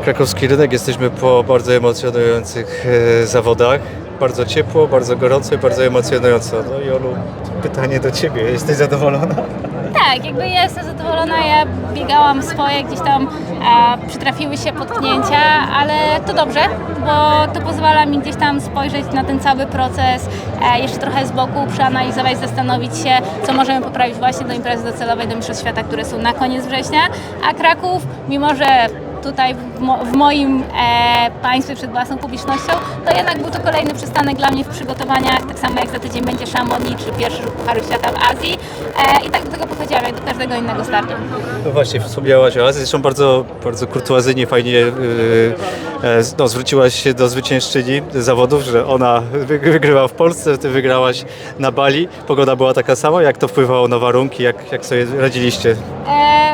Krakowski rynek. Jesteśmy po bardzo emocjonujących e, zawodach. Bardzo ciepło, bardzo gorąco i bardzo emocjonująco. No i Olu, pytanie do Ciebie. Jesteś zadowolona? Tak, jakby ja jestem zadowolona, ja biegałam swoje, gdzieś tam e, przytrafiły się potknięcia, ale to dobrze, bo to pozwala mi gdzieś tam spojrzeć na ten cały proces e, jeszcze trochę z boku, przeanalizować, zastanowić się, co możemy poprawić właśnie do imprezy docelowej, do Mistrzostw Świata, które są na koniec września, a Kraków, mimo że tutaj w, mo- w moim e, państwie przed własną publicznością, to jednak był to kolejny przystanek dla mnie w przygotowaniach, tak samo jak za tydzień będzie Chamonix czy pierwszy Pucharu Świata w Azji e, i tak do tego podchodziłam jak do każdego innego startu. No właśnie, wspomniałaś o Azji. Zresztą bardzo, bardzo kurtuazyjnie, fajnie yy, no, zwróciłaś się do zwyciężczyni zawodów, że ona wy- wygrywa w Polsce, Ty wygrałaś na Bali. Pogoda była taka sama. Jak to wpływało na warunki? Jak, jak sobie radziliście? E,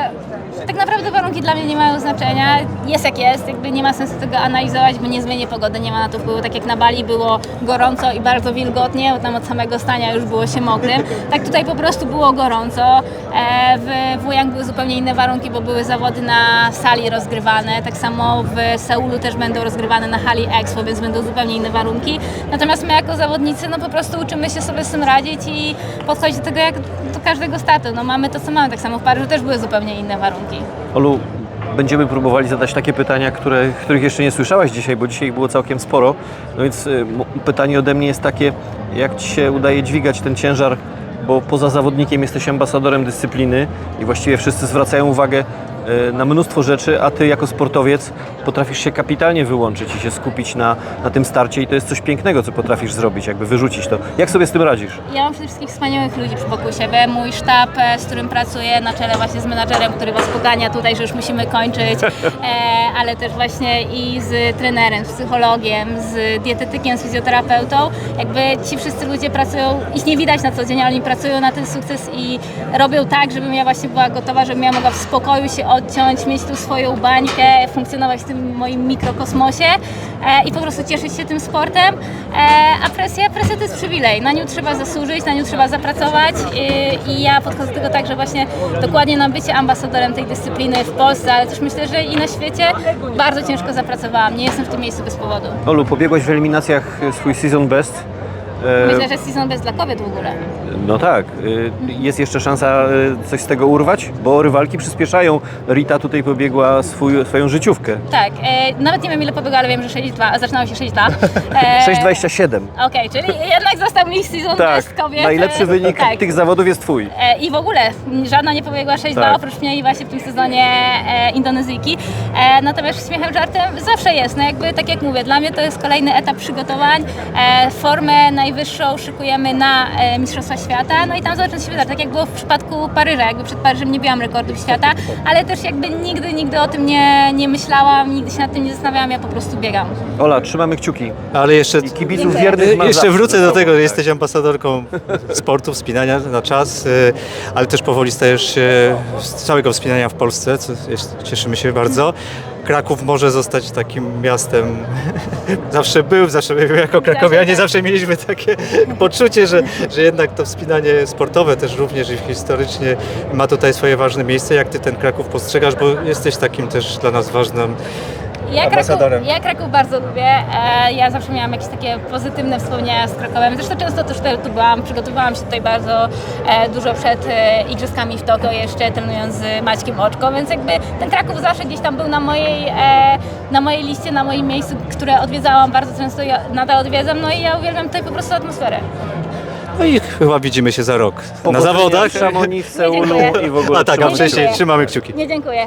tak naprawdę warunki dla mnie nie mają znaczenia. Jest jak jest, jakby nie ma sensu tego analizować, bo nie zmienię pogody, nie ma na to wpływu. Tak jak na Bali było gorąco i bardzo wilgotnie, bo tam od samego stania już było się mokrym. Tak tutaj po prostu było gorąco. E, w Wujang były zupełnie inne warunki, bo były zawody na sali rozgrywane. Tak samo w Seulu też będą rozgrywane na hali Expo, więc będą zupełnie inne warunki. Natomiast my jako zawodnicy, no po prostu uczymy się sobie z tym radzić i podchodzić do tego jak do każdego startu. No mamy to, co mamy. Tak samo w Paryżu też były zupełnie inne warunki. Olu, będziemy próbowali zadać takie pytania, które, których jeszcze nie słyszałaś dzisiaj, bo dzisiaj było całkiem sporo. No więc y, pytanie ode mnie jest takie, jak Ci się udaje dźwigać ten ciężar, bo poza zawodnikiem jesteś ambasadorem dyscypliny i właściwie wszyscy zwracają uwagę na mnóstwo rzeczy, a Ty jako sportowiec potrafisz się kapitalnie wyłączyć i się skupić na, na tym starcie i to jest coś pięknego, co potrafisz zrobić, jakby wyrzucić to. Jak sobie z tym radzisz? Ja mam przede wszystkim wspaniałych ludzi przy boku siebie. Mój sztab, e, z którym pracuję na czele właśnie z menadżerem, który Was pogania tutaj, że już musimy kończyć, e, ale też właśnie i z trenerem, z psychologiem, z dietetykiem, z fizjoterapeutą. Jakby ci wszyscy ludzie pracują, ich nie widać na co dzień, ale oni pracują na ten sukces i robią tak, żebym ja właśnie była gotowa, żebym ja mogła w spokoju się odciąć, mieć tu swoją bańkę, funkcjonować w tym moim mikrokosmosie e, i po prostu cieszyć się tym sportem. E, a presja, presja to jest przywilej. Na nią trzeba zasłużyć, na nią trzeba zapracować i, i ja podchodzę do tego tak, że właśnie dokładnie na bycie ambasadorem tej dyscypliny w Polsce, ale też myślę, że i na świecie bardzo ciężko zapracowałam. Nie jestem w tym miejscu bez powodu. Olu, pobiegłaś w eliminacjach swój season best. E, Myślę, że season bez dla kobiet w ogóle. No tak. y, Jest jeszcze szansa y, coś z tego urwać? Bo rywalki przyspieszają. Rita tutaj pobiegła swój, swoją życiówkę. Tak, e, nawet nie wiem ile pobiegła, ale wiem, że 6,2, a zaczynało się 6,2. E, 6,27. Okej, czyli jednak został mi season Tak, best kobiet. najlepszy wynik tak. tych zawodów jest twój. E, I w ogóle żadna nie pobiegła 6-2 Tak. oprócz mnie i właśnie w tym sezonie e, Indonezyjki. E, natomiast śmiechem żartem zawsze jest. No jakby tak jak mówię, dla mnie to jest kolejny etap przygotowań. E, formę najwyższą szykujemy na e, Mistrzostwa Świata. No i tam zobaczymy się wydarzy. Tak jak było w przypadku Paryża. Jakby przed Paryżem nie biłam rekordów świata, ale też jakby nigdy, nigdy o tym nie, nie myślałam, nigdy się nad tym nie zastanawiałam. Ja po prostu biegam. Ola, trzymamy kciuki. Ale jeszcze... I kibiców Dziękuję. wiernych masz Jeszcze zawsze. wrócę do tego, że jesteś ambasadorką sportu, wspinania na czas, y, ale też powoli stajesz się z całego wspinania w Polsce, co jest, cieszymy się bardzo. Kraków może zostać takim miastem, zawsze był, zawsze był jako krakowianie, zawsze mieliśmy takie poczucie, że, że jednak to wspinanie sportowe też również i historycznie ma tutaj swoje ważne miejsce. Jak ty ten Kraków postrzegasz, bo jesteś takim też dla nas ważnym Ja Kraków, ja Kraków bardzo lubię. E, ja zawsze miałam jakieś takie pozytywne wspomnienia z Krakowem. Zresztą często też tutaj tu byłam, przygotowałam się tutaj bardzo e, dużo przed e, Igrzyskami w Tokio, jeszcze trenując z Maćkiem Oczko, więc jakby ten Kraków zawsze gdzieś tam był na mojej, na mojej liście, na moim miejscu, które odwiedzałam bardzo często i nadal odwiedzam. No i ja uwielbiam tutaj po prostu atmosferę. No i chyba widzimy się za rok na zawodach. w Chamonix, w Seulu i w ogóle A tak, a wcześniej trzymamy kciuki. Nie dziękuję.